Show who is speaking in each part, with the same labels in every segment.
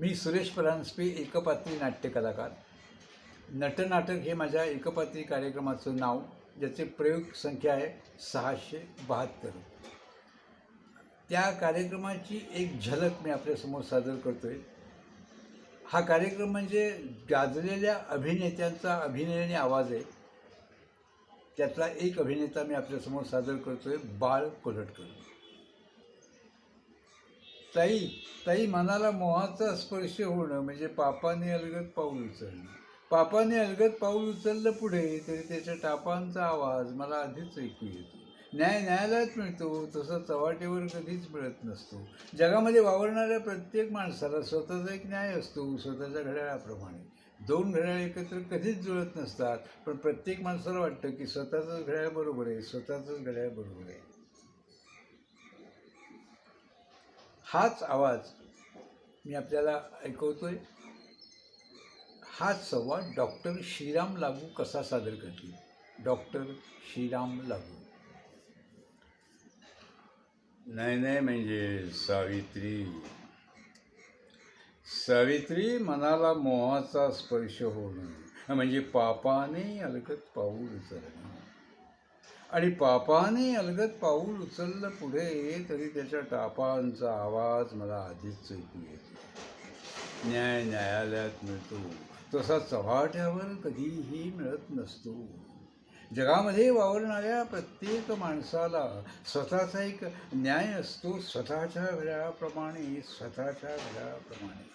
Speaker 1: मी सुरेश परांजपे एकपात्री नाट्यकलाकार. नटनाटक हे माझ्या एकपात्री कार्यक्रमाचं नाव ज्याचे प्रयोग संख्या आहे सहाशे बहात्तर. त्या कार्यक्रमाची एक झलक मी आपल्यासमोर सादर करतो आहे हा कार्यक्रम म्हणजे गाजलेल्या अभिनेत्यांचा अभिनय आणि आवाज आहे. त्यातला एक अभिनेता मी आपल्यासमोर सादर करतो आहे बाळ कोलटकर. ताई ताई मनाला मोहाचा स्पर्श होणं म्हणजे पापाने अलगत पाऊल उचलणं. पापाने अलगत पाऊल उचललं पुढे तरी त्याच्या टापांचा आवाज मला आधीच ऐकू येतो. न्याय न्यायालयात मिळतो तसा चवाटेवर कधीच मिळत नसतो. जगामध्ये वावरणाऱ्या प्रत्येक माणसाला स्वतःचा एक न्याय असतो स्वतःच्या घड्याळाप्रमाणे. दोन घड्याळ एकत्र कधीच जुळत नसतात पण प्रत्येक माणसाला वाटतं की स्वतःचंच घड्याळ बरोबर आहे स्वतःचंच घड्याळ बरोबर आहे. हाच आवाज मी आपल्याला ऐकवतो आहे हाच संवाद डॉक्टर श्रीराम लागू कसा सादर करतील? डॉक्टर श्रीराम लागू. नाही नाही म्हणजे सावित्री. सावित्री मनाला मोहाचा स्पर्श होणं म्हणजे पापाने अलगत पाऊल उचलणं. आणि पापाने अलगत पाऊल उचललं पुढे तरी त्याच्या टापांचा आवाज मला आधीच ऐकू येतो. न्याय न्यायालयात मिळतो. तसा चव्हाट्यावर कधीही मिळत नसतो. जगामध्ये वावरणाऱ्या प्रत्येक माणसाला स्वतःचा एक न्याय असतो स्वतःच्या घड्याळाप्रमाणे स्वतःच्या घड्याळाप्रमाणे.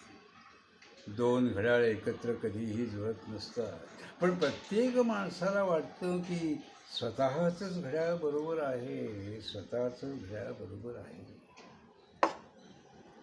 Speaker 1: दोन घड्याळ एकत्र कधीही जुळत नसतात. पण प्रत्येक माणसाला वाटतं की स्वतःचंच घड्याळ बरोबर आहे स्वतःचंच घड्याळ बरोबर आहे.